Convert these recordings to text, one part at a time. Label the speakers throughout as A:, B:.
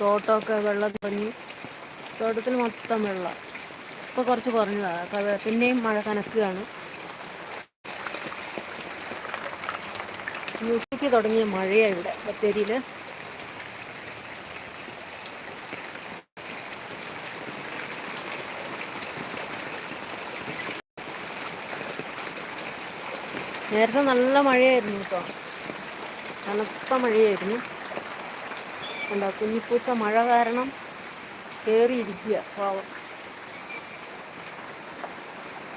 A: തോട്ടമൊക്കെ വെള്ളം തുടങ്ങി. തോട്ടത്തിൽ മൊത്തം വെള്ളം. ഇപ്പോൾ കുറച്ച് കുറഞ്ഞതാണ് പിന്നെയും മഴ കനക്കുകയാണ്. ഉച്ചയ്ക്ക് തുടങ്ങിയ മഴയാണ് ഇവിടെ ബത്തേരിയിൽ നേരത്തെ നല്ല മഴയായിരുന്നു കേട്ടോ. കനത്ത മഴയായിരുന്നു. എന്താ കുഞ്ഞിപ്പൂച്ച മഴ കാരണം കയറിയിരിക്കുക പാവം.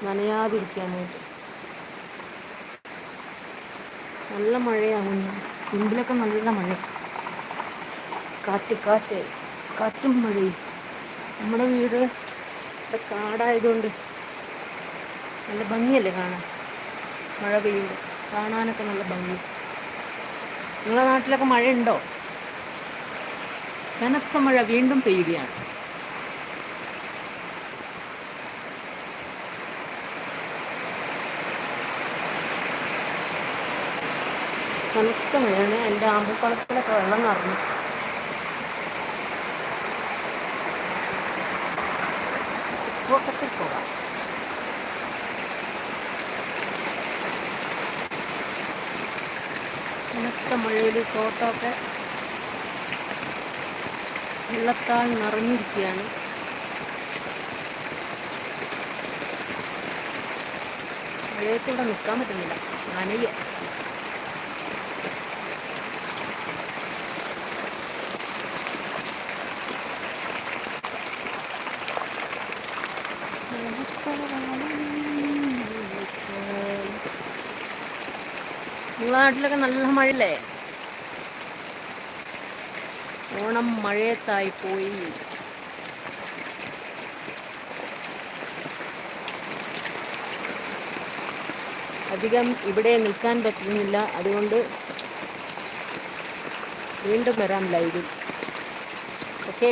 A: നനയാതിരിക്കാനായിട്ട് നല്ല മഴയാണ് മുമ്പിലൊക്കെ നല്ല മഴ. കാറ്റ് കാറ്റ്. കാറ്റും മഴയും. നമ്മുടെ വീട് ഇവിടെ കാടായതുകൊണ്ട് നല്ല ഭംഗിയല്ലേ കാണാൻ? മഴ പെയ്യുമ്പോൾ. കാണാനൊക്കെ നല്ല ഭംഗി. നിങ്ങളുടെ നാട്ടിലൊക്കെ മഴയുണ്ടോ? കനത്ത മഴ വീണ്ടും പെയ്യുകയാണ്. കനത്ത മഴയാണ്. എന്റെ ആമ്പക്കുളത്തിലൊക്കെ വെള്ളം നിറഞ്ഞു. തോട്ടത്തിൽ പോകാം കനത്ത മഴയിൽ തോട്ടമൊക്കെ വെള്ളത്താൽ നിറഞ്ഞിരിക്കുകയാണ്. മഴയത്തൂടെ നിൽക്കാൻ പറ്റുന്നില്ല. നനയ. നിങ്ങളെ നാട്ടിലൊക്കെ നല്ല മഴയല്ലേ? ഓണം മഴയത്തായി പോയി. അധികം ഇവിടെ നിൽക്കാൻ പറ്റുന്നില്ല. അതുകൊണ്ട് വീണ്ടും വരാം ലൈവിൽ ഓക്കെ